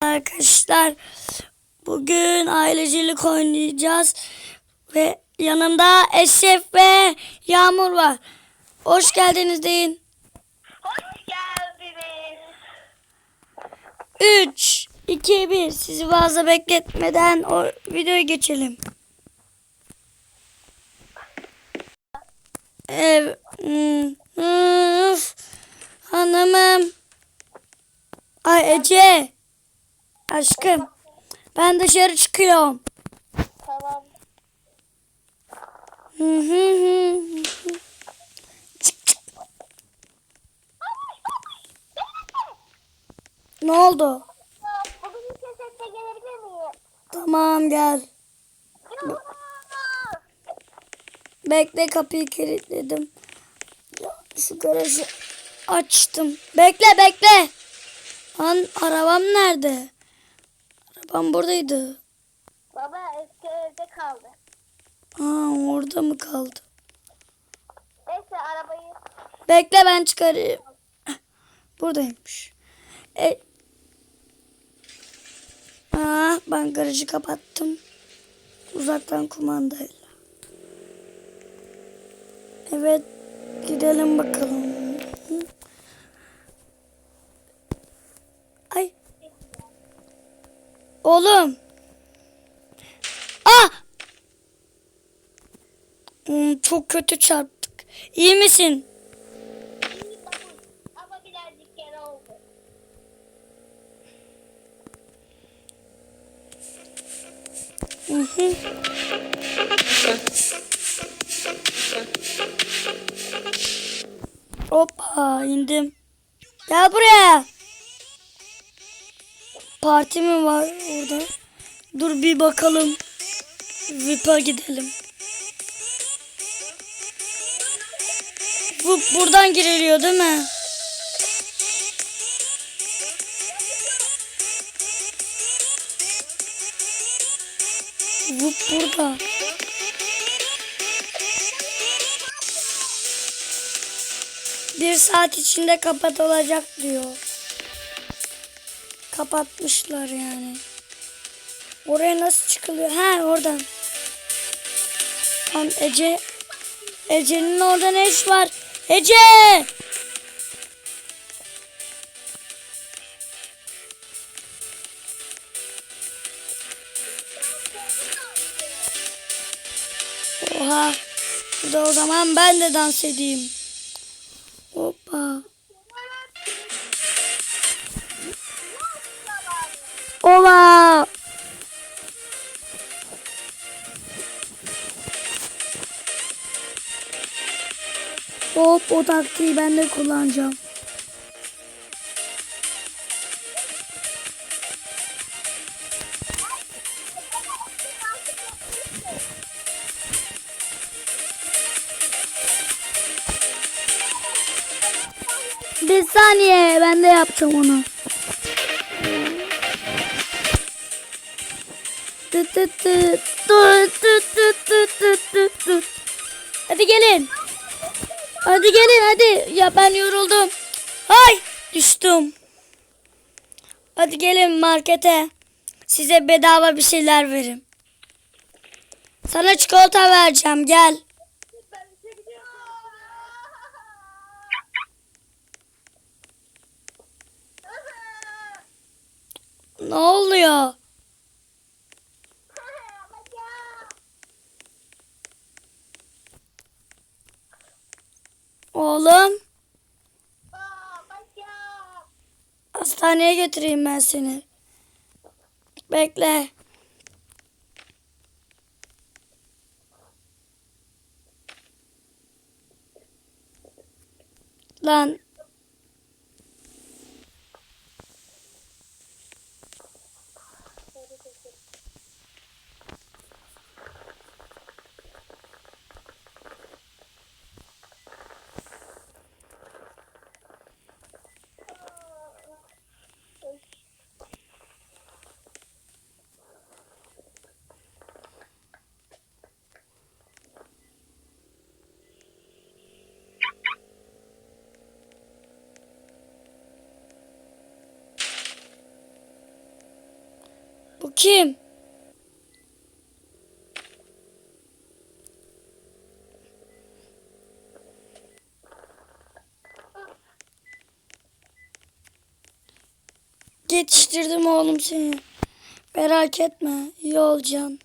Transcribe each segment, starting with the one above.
Arkadaşlar bugün ailecilik oynayacağız ve yanımda Eşref ve Yağmur var. Hoş geldiniz deyin. Hoş geldiniz. 3, 2, 1 sizi fazla bekletmeden o videoya geçelim. Ev, hmm, üf, hanımım. Ay Ece. Aşkım. Ben dışarı çıkıyorum. Tamam. Hı hı hı. Çık, çık. Ne oldu? Bugün ilk sesle gelebilir miyim? Tamam gel. Bekle kapıyı kilitledim. Garajı açtım. Bekle bekle. Lan arabam nerede? Arabam buradaydı. Baba eski evde kaldı. Ha orada mı kaldı? Neyse arabayı Bekle ben çıkarayım. Buradaymış. E... Aa, ben garajı kapattım. Uzaktan kumandayla. Evet. Gidelim bakalım. Hı. Oğlum. Ah! Hmm, çok kötü çarptık. İyi misin? Hı hı. Hoppa indim. Gel buraya. Parti mi var orada? Dur bir bakalım. VIP'a gidelim. Bu buradan giriliyor değil mi? Bu burada. Bir saat içinde kapatılacak diyor. Kapatmışlar yani. Oraya nasıl çıkılıyor? Ha oradan. Tam Ece. Ece'nin orada ne iş var? Ece! Oha. Burada o zaman ben de dans edeyim. O taktiği ben de kullanacağım. Bir saniye ben de yapacağım onu. Hadi gelin. Hadi gelin hadi. Ya ben yoruldum. Ay düştüm. Hadi gelin markete. Size bedava bir şeyler verim. Sana çikolata vereceğim gel. Ne oluyor? Oğlum hastaneye götüreyim ben seni. Bekle. Lan kim? Yetiştirdim oğlum seni. Merak etme. iyi olacaksın.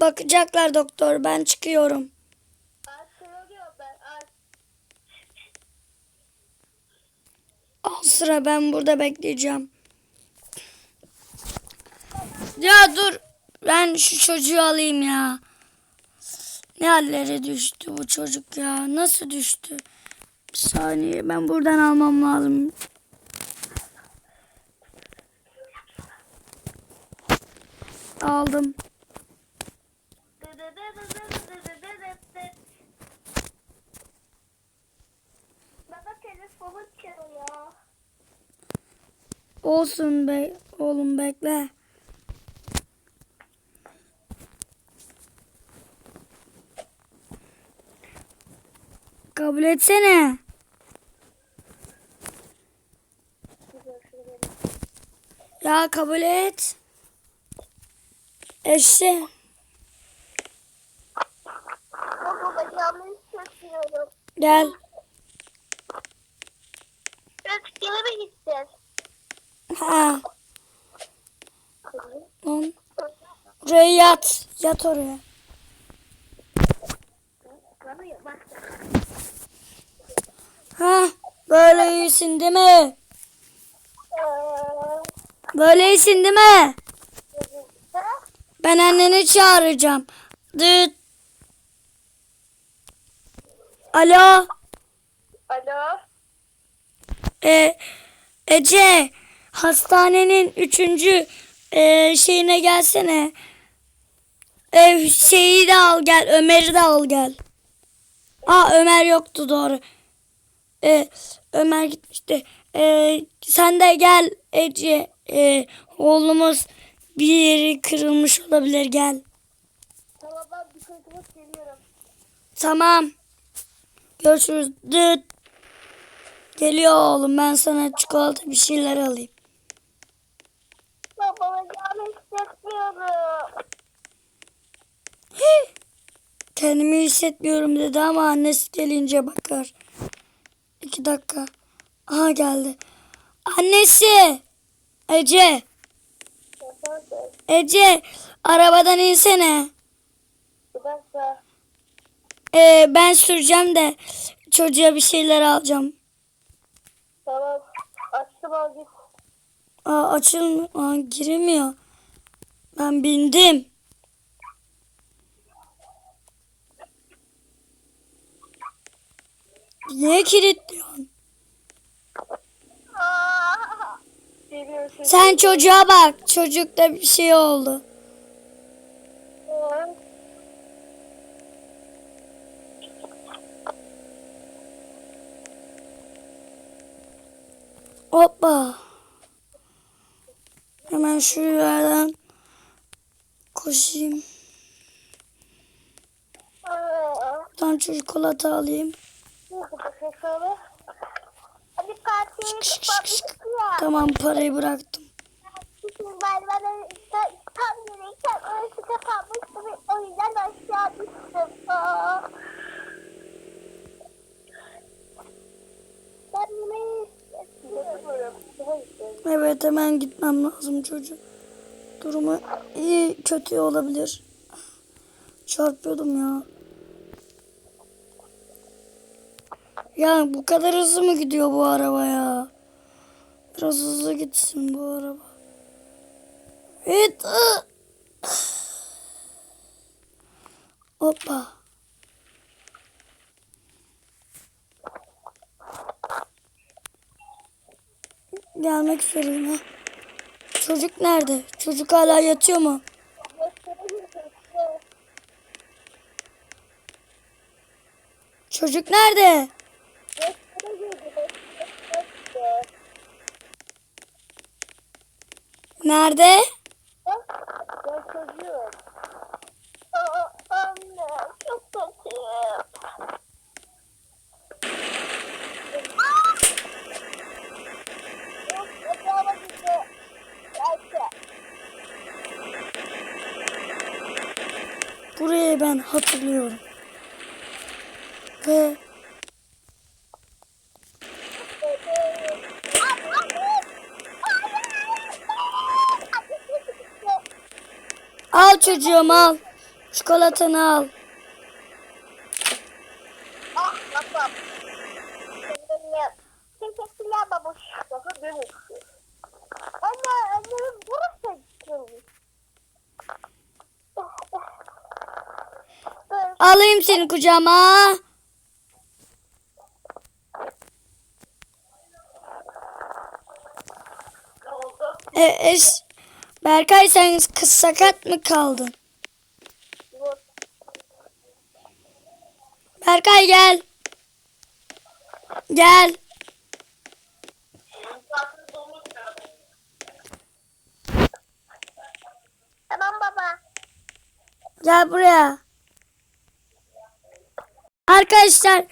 Bakacaklar doktor. Ben çıkıyorum. Al sıra ben burada bekleyeceğim. Ya dur. Ben şu çocuğu alayım ya. Ne hallere düştü bu çocuk ya. Nasıl düştü? Bir saniye ben buradan almam lazım. Aldım. Baba çalıyor. Olsun be oğlum bekle. Kabul etsene. Ya kabul et. Eşe. Baba bacağımı hissetmiyorum. Gel. Mi gittin? Ha. Lan. Buraya yat. Yat oraya. Ha. Böyle iyisin değil mi? Böyle iyisin değil mi? Ben anneni çağıracağım. Dıt. Alo. Alo. E, Ece. Hastanenin üçüncü e, şeyine gelsene. E, şeyi de al gel. Ömer'i de al gel. Aa Ömer yoktu doğru. E, Ömer gitmişti. E, sen de gel Ece. E, oğlumuz bir yeri kırılmış olabilir gel. Tamam ben bir geliyorum. Tamam. Görüşürüz. Dıt. Geliyor oğlum ben sana çikolata bir şeyler alayım. Baba bacağımı hissetmiyorum. Hih. Kendimi hissetmiyorum dedi ama annesi gelince bakar. İki dakika. Aha geldi. Annesi. Ece. Ece. Arabadan insene. bir dakika. Ee, ben süreceğim de çocuğa bir şeyler alacağım. Al git. Aa, açılmıyor. Aa, giremiyor. Ben bindim. Niye kilitliyorsun? Sen çocuğa bak. Çocukta bir şey oldu. Hoppa. Hemen şu yerden koşayım. Buradan çikolata alayım. Ya. Tamam parayı bıraktım. Ben Evet hemen gitmem lazım çocuk. Durumu iyi kötü olabilir. Çarpıyordum ya. Ya bu kadar hızlı mı gidiyor bu araba ya? Biraz hızlı gitsin bu araba. Evet. Hoppa. Gelmek üzereyim ha. Çocuk nerede? Çocuk hala yatıyor mu? Çocuk nerede? Nerede? Ben çocuğum. Burayı ben hatırlıyorum. Ve al çocuğum al. Çikolatanı al. Alayım seni kucağıma. E, eş, Berkay sen kız sakat mı kaldın? Berkay gel. Gel. Tamam baba. Gel buraya. Arkadaşlar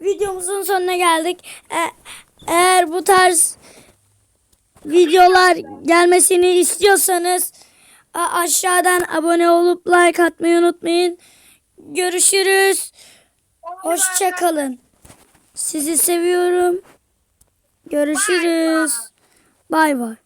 videomuzun sonuna geldik. E- eğer bu tarz videolar gelmesini istiyorsanız aşağıdan abone olup like atmayı unutmayın. Görüşürüz. Hoşça kalın. Sizi seviyorum. Görüşürüz. Bay bay.